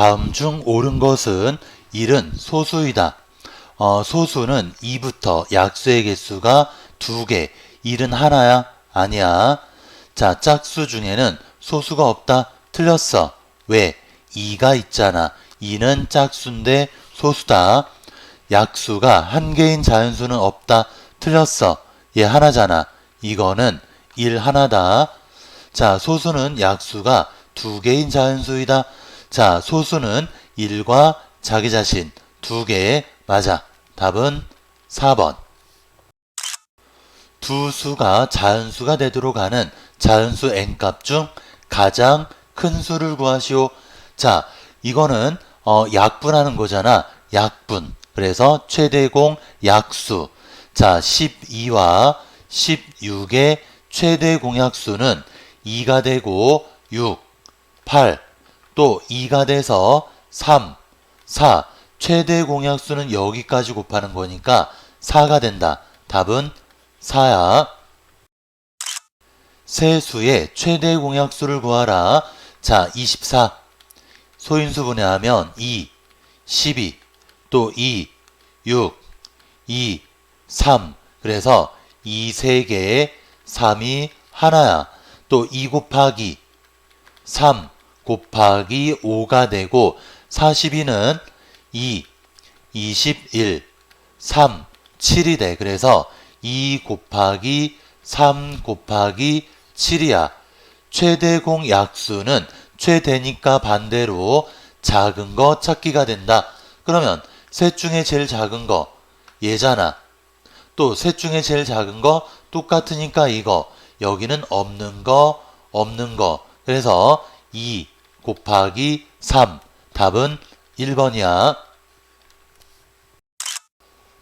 다음 중 옳은 것은 1은 소수이다. 어, 소수는 2부터 약수의 개수가 2개, 1은 하나야? 아니야. 자, 짝수 중에는 소수가 없다. 틀렸어. 왜? 2가 있잖아. 2는 짝수인데 소수다. 약수가 한 개인 자연수는 없다. 틀렸어. 얘 하나잖아. 이거는 1 하나다. 자, 소수는 약수가 두 개인 자연수이다. 자, 소수는 1과 자기 자신 두 개. 맞아. 답은 4번. 두 수가 자연수가 되도록 하는 자연수 n값 중 가장 큰 수를 구하시오. 자, 이거는 어, 약분하는 거잖아. 약분. 그래서 최대공 약수. 자, 12와 16의 최대 공약수는 2가 되고 6, 8, 또 2가 돼서 3, 4. 최대 공약수는 여기까지 곱하는 거니까 4가 된다. 답은 4야. 세 수의 최대 공약수를 구하라. 자, 24. 소인수 분해하면 2, 12, 또 2, 6, 2, 3. 그래서 2 3개에 3이 하나야. 또 2 곱하기 3 곱하기 5가 되고 42는 2, 21, 3, 7이 돼. 그래서 2 곱하기 3 곱하기 7이야. 최대공 약수는 최대니까 반대로 작은 거 찾기가 된다. 그러면 셋 중에 제일 작은 거 얘잖아. 또 셋 중에 제일 작은 거 똑같으니까 이거. 여기는 없는 거, 없는 거. 그래서 2 곱하기 3. 답은 1번이야.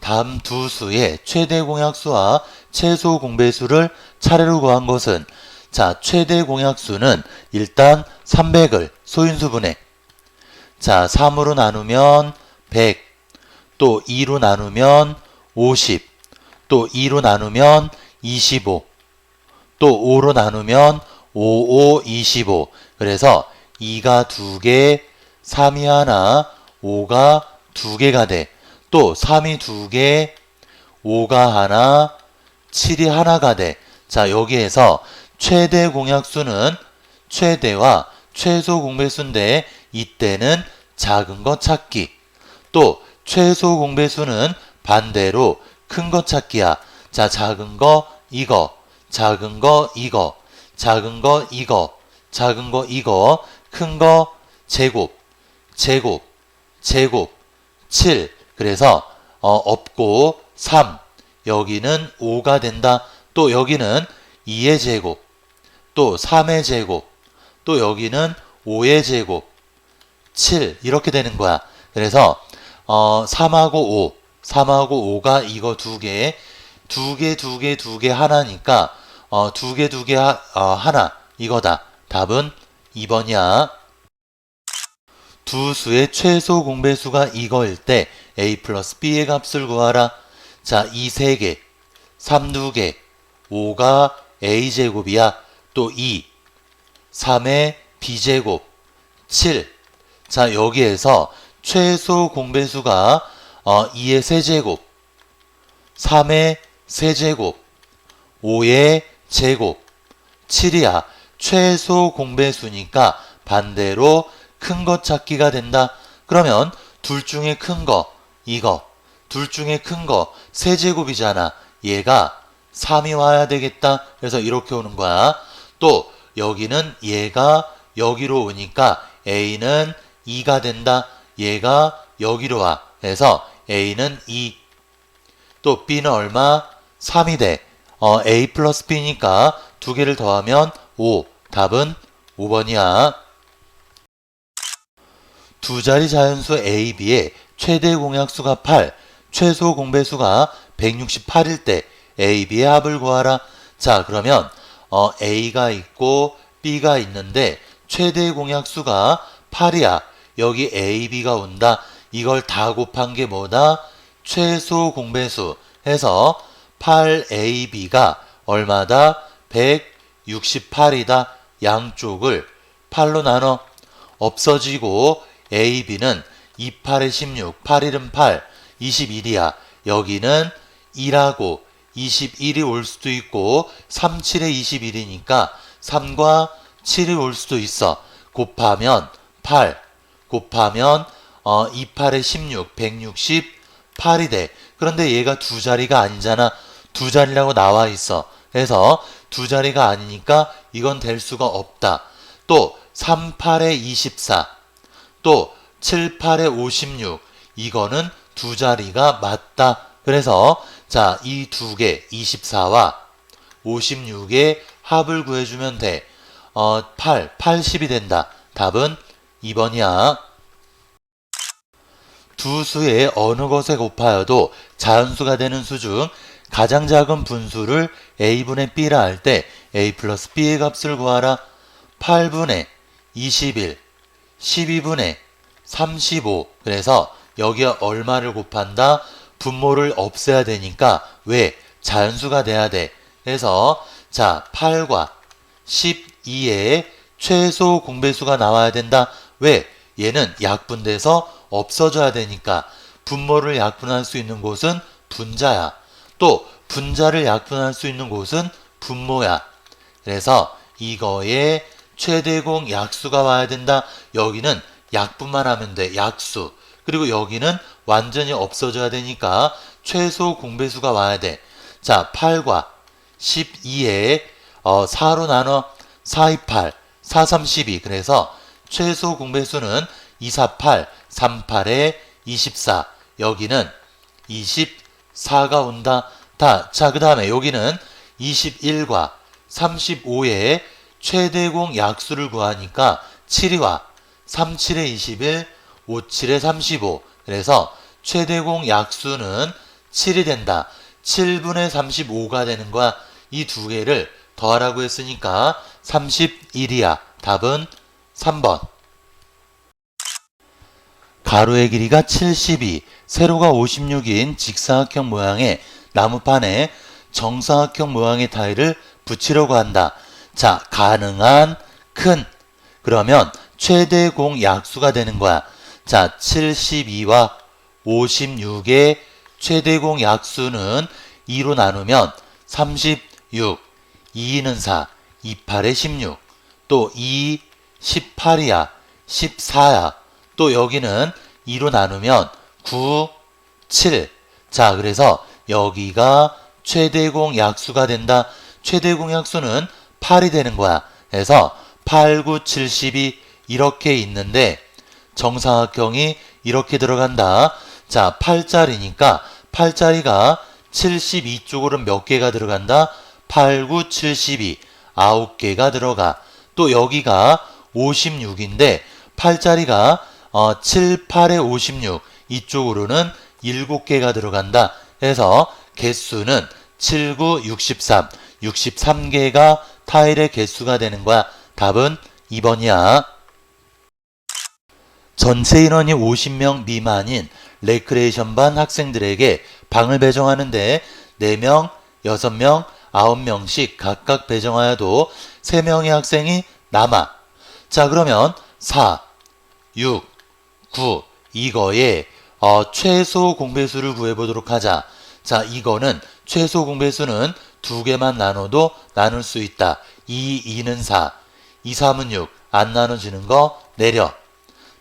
다음 두 수의 최대 공약수와 최소 공배수를 차례로 구한 것은 자, 최대 공약수는 일단 300을 소인수분해. 자, 3으로 나누면 100, 또 2로 나누면 50, 또 2로 나누면 25, 또 5로 나누면 5, 5, 25. 그래서 2가 2개, 3이 하나, 5가 2개가 돼. 또 3이 2개, 5가 하나, 7이 하나가 돼. 자, 여기에서 최대 공약수는 최대와 최소 공배수인데 이때는 작은 거 찾기. 또 최소 공배수는 반대로 큰거 찾기야. 자, 작은 거 이거, 작은 거 이거, 작은 거 이거, 작은 거 이거, 큰 거 제곱, 제곱, 제곱, 7. 그래서 어, 없고 3. 여기는 5가 된다. 또 여기는 2의 제곱, 또 3의 제곱, 또 여기는 5의 제곱, 7 이렇게 되는 거야. 그래서 어, 3하고 5, 3하고 5가 이거 두 개, 두 개, 두 개, 두 개 하나니까 어, 두 개, 두개 하, 어, 하나 이거다. 답은 2번이야. 두 수의 최소 공배수가 이거일 때 a 플러스 b의 값을 구하라. 자, 이세 개, 3두 개, 5가 a제곱이야. 또 2, 3의 b제곱, 7. 자, 여기에서 최소 공배수가 어, 2의 세제곱, 3의 세제곱, 5의 제곱, 7이야. 최소 공배수니까 반대로 큰 것 찾기가 된다. 그러면 둘 중에 큰 거, 이거. 둘 중에 큰 거, 세제곱이잖아. 얘가 3이 와야 되겠다. 그래서 이렇게 오는 거야. 또 여기는 얘가 여기로 오니까 A는 2가 된다. 얘가 여기로 와. 그래서 A는 2. 또 B는 얼마? 3이 돼. 어, A 플러스 B니까 두 개를 더하면 5. 답은 5번이야. 두 자리 자연수 A, B의 최대 공약수가 8, 최소 공배수가 168일 때 A, B의 합을 구하라. 자, 그러면 어, A가 있고 B가 있는데 최대 공약수가 8이야. 여기 A, B가 온다. 이걸 다 곱한 게 뭐다? 최소 공배수 해서 8AB가 얼마다? 168이다. 양쪽을 8로 나눠 없어지고 A, B는 28에 16, 8일은 8, 21이야. 여기는 2라고 21이 올 수도 있고 3, 7에 21이니까 3과 7이 올 수도 있어. 곱하면 8, 곱하면 어, 28에 16, 168이 돼. 그런데 얘가 두 자리가 아니잖아. 두 자리라고 나와 있어. 그래서 두 자리가 아니니까 이건 될 수가 없다. 또 3, 8에 24, 또 7, 8에 56. 이거는 두 자리가 맞다. 그래서 자, 이 두 개, 24와 56의 합을 구해주면 돼. 어, 8, 80이 된다. 답은 2번이야. 두 수의 어느 것에 곱하여도 자연수가 되는 수 중 가장 작은 분수를 a분의 b라 할 때 a 플러스 b의 값을 구하라. 8분의 21, 12분의 35. 그래서 여기에 얼마를 곱한다? 분모를 없애야 되니까 왜? 자연수가 돼야 돼. 그래서 자 8과 12의 최소 공배수가 나와야 된다. 왜? 얘는 약분돼서 없어져야 되니까 분모를 약분할 수 있는 곳은 분자야. 또 분자를 약분할 수 있는 곳은 분모야. 그래서 이거에 최대공 약수가 와야 된다. 여기는 약분만 하면 돼. 약수. 그리고 여기는 완전히 없어져야 되니까 최소 공배수가 와야 돼. 자, 8과 12에 어, 4로 나눠 4, 2, 8, 4, 3, 12. 그래서 최소 공배수는 2, 4, 8, 3, 8에 24. 여기는 24 가 온다. 다. 자, 그 다음에 여기는 21과 35의 최대공 약수를 구하니까 7이와 3, 7에 21, 5, 7에 35. 그래서 최대공 약수는 7이 된다. 7분의 35가 되는 거야. 이 두 개를 더하라고 했으니까 31이야. 답은 3번. 가로의 길이가 72, 세로가 56인 직사각형 모양의 나무판에 정사각형 모양의 타일을 붙이려고 한다. 자, 가능한 큰. 그러면 최대 공 약수가 되는 거야. 자, 72와 56의 최대 공 약수는 2로 나누면 36, 2는 4, 28에 16, 또 2, 18이야, 14야. 또 여기는 2로 나누면 9, 7. 자, 그래서 여기가 최대 공 약수가 된다. 최대 공 약수는 8이 되는 거야. 그래서 8, 9, 72 이렇게 있는데 정사각형이 이렇게 들어간다. 자, 8짜리니까 8짜리가 72쪽으로 몇 개가 들어간다? 8, 9, 72. 9개가 들어가. 또 여기가 56인데 8짜리가 어, 7, 8에 56. 이쪽으로는 7개가 들어간다. 해서 개수는 7, 9, 63. 63개가 타일의 개수가 되는 거야. 답은 2번이야. 전체 인원이 50명 미만인 레크레이션 반 학생들에게 방을 배정하는데 4명, 6명, 9명씩 각각 배정하여도 3명의 학생이 남아. 자, 그러면 4, 6, 9 이거에 어, 최소 공배수를 구해보도록 하자. 자, 이거는 최소 공배수는 두 개만 나눠도 나눌 수 있다. 2, 2는 4, 2, 3은 6. 안 나눠지는 거 내려.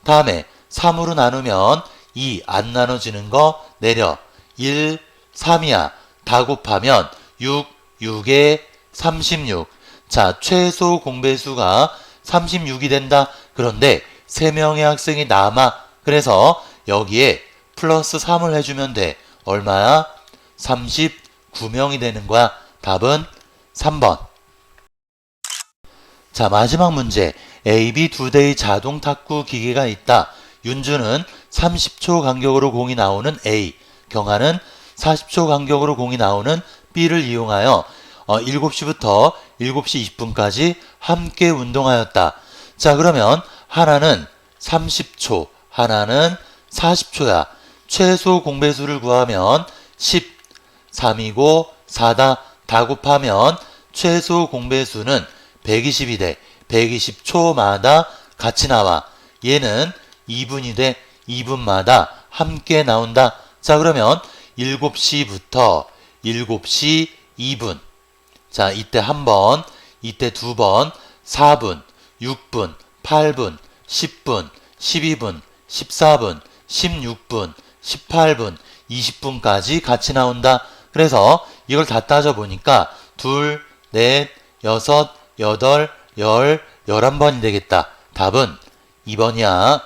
다음에 3으로 나누면 2 안 나눠지는 거 내려. 1, 3이야. 다 곱하면 6, 6에 36. 자, 최소 공배수가 36이 된다. 그런데 3명의 학생이 남아. 그래서 여기에 플러스 3을 해주면 돼. 얼마야? 39명이 되는 거야. 답은 3번. 자, 마지막 문제. A, B 두 대의 자동 탁구 기계가 있다. 윤주는 30초 간격으로 공이 나오는 A, 경아는 40초 간격으로 공이 나오는 B를 이용하여 어, 7시부터 7시 20분까지 함께 운동하였다. 자, 그러면 하나는 30초, 하나는 40초야. 최소 공배수를 구하면 10, 3이고 4다. 다 곱하면 최소 공배수는 120이 돼. 120초마다 같이 나와. 얘는 2분이 돼 2분마다 함께 나온다. 자, 그러면 7시부터 7시 2분. 자, 이때 한 번, 이때 두 번, 4분, 6분, 8분, 10분, 12분, 14분, 16분, 18분, 20분까지 같이 나온다. 그래서 이걸 다 따져보니까 둘, 넷, 여섯, 여덟, 열, 열한 번이 되겠다. 답은 2번이야.